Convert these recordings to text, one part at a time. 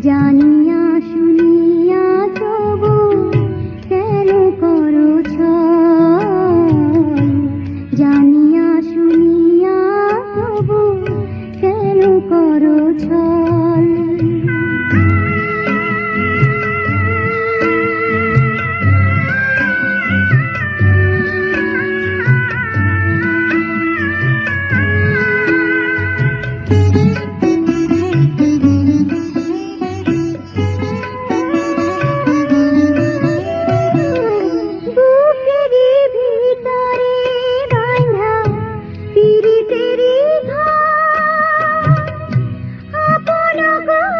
জানিয়া শুনিয়া তবু কেন করো জানিয়া শুনিয়া তবু কেন করো ಮಗ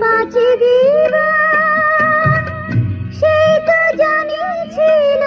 পাচে দিবা সেই তো জানিছিল